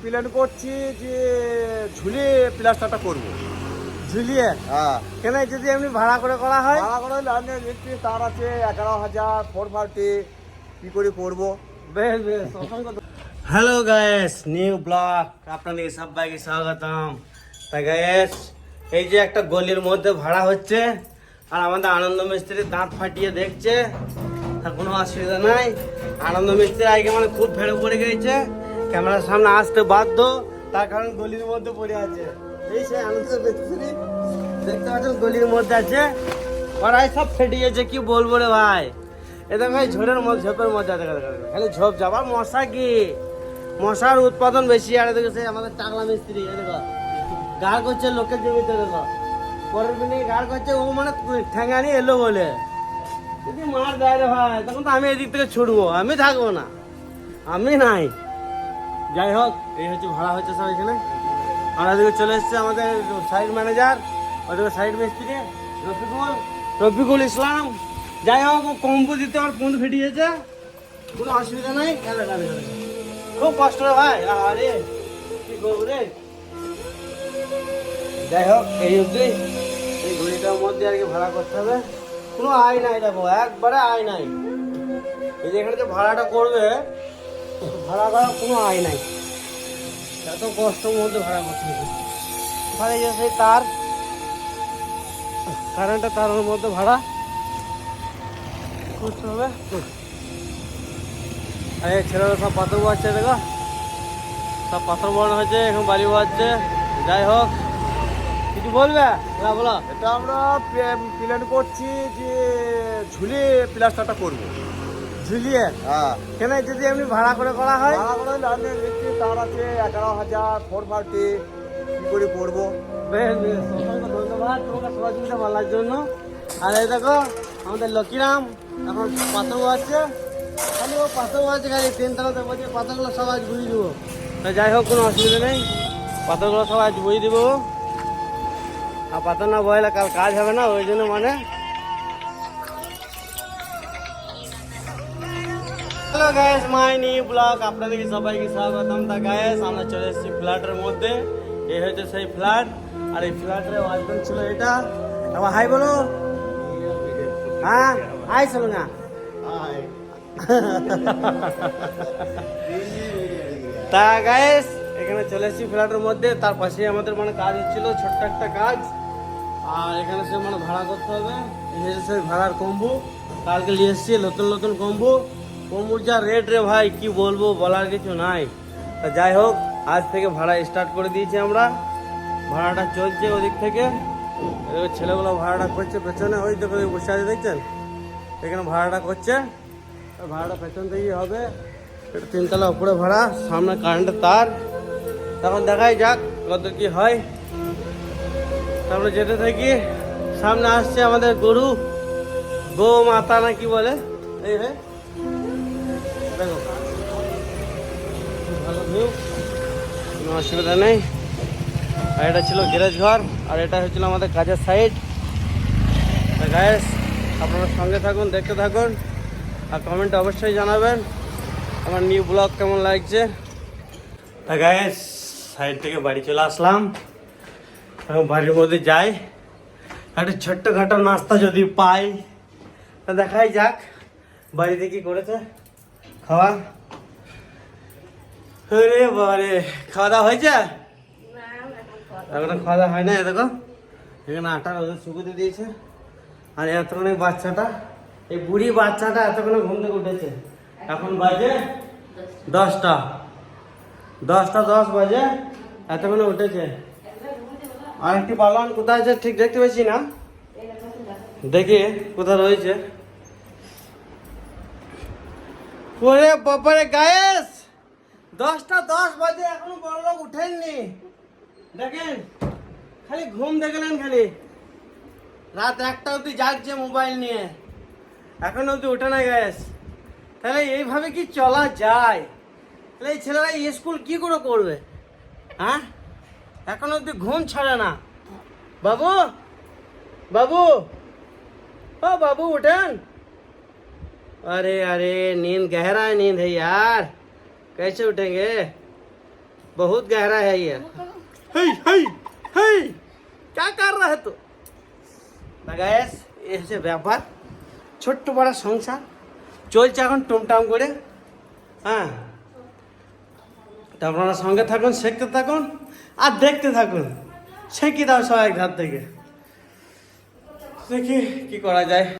Plan করছি যে ঝুলিয়ে প্লাস্টারটা করব। ঝুলিয়ে? হ্যাঁ। কেন যদি এমনি ভাড়া করে করা হয়? ভাড়া করে লাইনে দেখছি তার আছে এগারো হাজার ফোর ফার্টি কী করে করব? বেশ বেশ হ্যালো গায়েস নিউ ব্লগ আপনাদের সবাইকে স্বাগতম। তা গায়েস এই যে একটা গলির মধ্যে ভাড়া হচ্ছে আর আমাদের আনন্দ মিস্ত্রি দাঁত ফাটিয়ে দেখছে তা কোনো অসুবিধা নাই। আনন্দ মিস্ত্রি আজকে মানে খুব ভেড়ে পড়ে গেছে। ক্যামেরার সামনে আসতে বাধ্য, তার কারণ গলির মধ্যে পড়ে আছে। এই সে আনন্দ দেখতে পাচ্ছেন গলির মধ্যে আছে। ওরাই সব ফেটে গেছে, কি বলব রে ভাই? এটা ভাই ঝোড়ের মধ্যে, ঝোপের মধ্যে আছে। খালি ঝোপ যাবার মশা কি? মশার উৎপাদন বেশি, আর এদিকে সেই আমাদের টাকলা মিস্ত্রি দেখো। গাড় করছে লোকের জমিতে, দেখো। পরের দিনে গাড় করছে, ও মানে ঠেঙ্গানি এলো বলে। যদি মার দেয় রে ভাই, তখন তো আমি এদিক থেকে ছুটবো, আমি থাকব না। আমি নাই। যাই হোক, এই হচ্ছে ভাড়া হচ্ছে সব এখানে। আর এদিকে চলে এসছে আমাদের সাইড ম্যানেজার ওদিকে সাইড মিস্ত্রি রফিকুল রফিকুল ইসলাম। যাই হোক, ও কম্বু দিতে আমার পুঁত ফেটিয়েছে। কোনো অসুবিধা নাই। খুব কষ্ট রে ভাই আরে কি করব রে? যাই হোক, এই অবধি এই ঘড়িটার মধ্যে আর কি ভাড়া করতে হবে। কোনো আয় নাই দেখো একবারে আয় নাই। এই যে এখানে যে ভাড়াটা করবে ভাড়া করার কোনো আয় নাই। এত কষ্টের মধ্যে ভাড়া করতে ওখানে যে সেই তার কারেন্টের তারের মধ্যে ভাড়া করতে হবে। আর এই ছেলেরা সব পাথর বাচ্ছে দেখো। সব পাথর বড় হয়েছে, এখন বাড়ি বাজছে যাই হোক, কিছু বলবে? না বলো। এটা আমরা প্ল্যান করছি যে ঝুলিয়ে প্লাস্টারটা করব। ঝুলিয়ে হ্যাঁ। কেন যদি এমনি ভাড়া করে করা হয়? ভাড়া করে তার আছে এগারো হাজার ফোর ফার্টি কী করে পড়ব বেশ বেশ। অসংখ্য ধন্যবাদ তোমাকে সহযোগিতা বলার জন্য। আর এই দেখো আমাদের লক্ষ্মীরাম এখন পাথর আছে। খালি ও পাথর আছে খালি পাথরগুলো সব আজ বুঝিয়ে দেবো। তা যাই হোক কোনো অসুবিধা নেই। পাথরগুলো সব আজ বুঝিয়ে দেবো। আর পাথর না বইলে কাল কাজ হবে না ওই জন্য মানে hello guys my new blog, আপনাদেরকে সবাইকে স্বাগতম। তা গায়েস আমরা চলে এসেছি ফ্ল্যাটের মধ্যে। এই হচ্ছে সেই ফ্ল্যাট, আর এই ফ্ল্যাটের ওয়াজমেন্ট ছিল এটা। আবার হাই বলো। হ্যাঁ হাই চলো না তা গায়েস এখানে চলে এসেছি ফ্ল্যাটের মধ্যে। তার পাশে আমাদের মানে কাজ হচ্ছিল ছোট্ট একটা কাজ। আর এখানে সে মানে ভাড়া করতে হবে। এই হচ্ছে সেই ভাড়ার কম্বু। কালকে নিয়ে এসেছি, নতুন নতুন কম্বু। কম্বুর যা রেট রে ভাই, কি বলব বলার কিছু নাই। তা যাই হোক, আজ থেকে ভাড়া স্টার্ট করে দিয়েছি আমরা। ভাড়াটা চলছে ওদিক থেকে। ছেলেগুলো ভাড়াটা করছে, পেছনে ওই দেখো বসে আছে, দেখছেন? এখানে ভাড়াটা করছে। ভাড়াটা পেছন থেকেই হবে। তিনতলা উপরে ভাড়া, সামনে কারেন্টের তার। তখন দেখাই যাক, কত কি হয়। তারপরে যেতে থাকি। সামনে আসছে আমাদের গরু। গো মাতা না কি বলে? এই হে কোনো অসুবিধা নেই। আর এটা ছিল গ্যারেজ ঘর, আর এটা হচ্ছিল আমাদের কাজের সাইড গায়েস আপনারা সঙ্গে থাকুন, দেখতে থাকুন, আর কমেন্টে অবশ্যই জানাবেন আমার নিউ ব্লগ কেমন লাগছে। তা গায়েস সাইড থেকে বাড়ি চলে আসলাম। এখন বাড়ির মধ্যে যাই। একটা ছোট্টখাটো নাস্তা যদি পাই, তা দেখাই যাক, বাড়িতে কি করেছে। খাওয়া? আরে বাবারে খাওয়া দাওয়া হয়েছে? এখনও খাওয়া দাওয়া হয় না দেখো। এখানে আটা ওদের শুকুতে দিয়েছে। আর এতক্ষণে বাচ্চাটা, এই বুড়ি বাচ্চাটা এতক্ষণে ঘুম থেকে উঠেছে। এখন বাজে দশটা। দশটা দশ বাজে, এতক্ষণে উঠেছে। আর একটি পালন কোথায় আছে ঠিক দেখতে পেয়েছি না? দেখি কোথায় রয়েছে। ওরে বাবারে গায়েস! দশটা দশ বাজে, এখনও বড় লোক উঠেননি। দেখেন, খালি ঘুম দেখলেন খালি। রাত একটা অব্দি জাগছে মোবাইল নিয়ে। এখন অব্দি ওঠে না গ্যাস। তাহলে এইভাবে কি চলা যায়? তাহলে এই ছেলেরা স্কুল কি করে করবে? হ্যাঁ? এখন অব্দি ঘুম ছাড়ে না। বাবু? বাবু? ও বাবু, উঠেন। अरे अरे नींद गहरा है नींद है यार कैसे उठेंगे बहुत गहरा है ये হেই হেই হেই क्या कर रहा है तू গায়েস এই হচ্ছে ব্যাপার ছোট্ট বড় সংসার চলছে এখন টুমটাম করে হ্যাঁ তা আপনারা সঙ্গে থাকুন শিখতে থাকুন আর দেখতে থাকুন ছেঁকি দাও সবাই ঘর থেকে দেখি কি করা যায়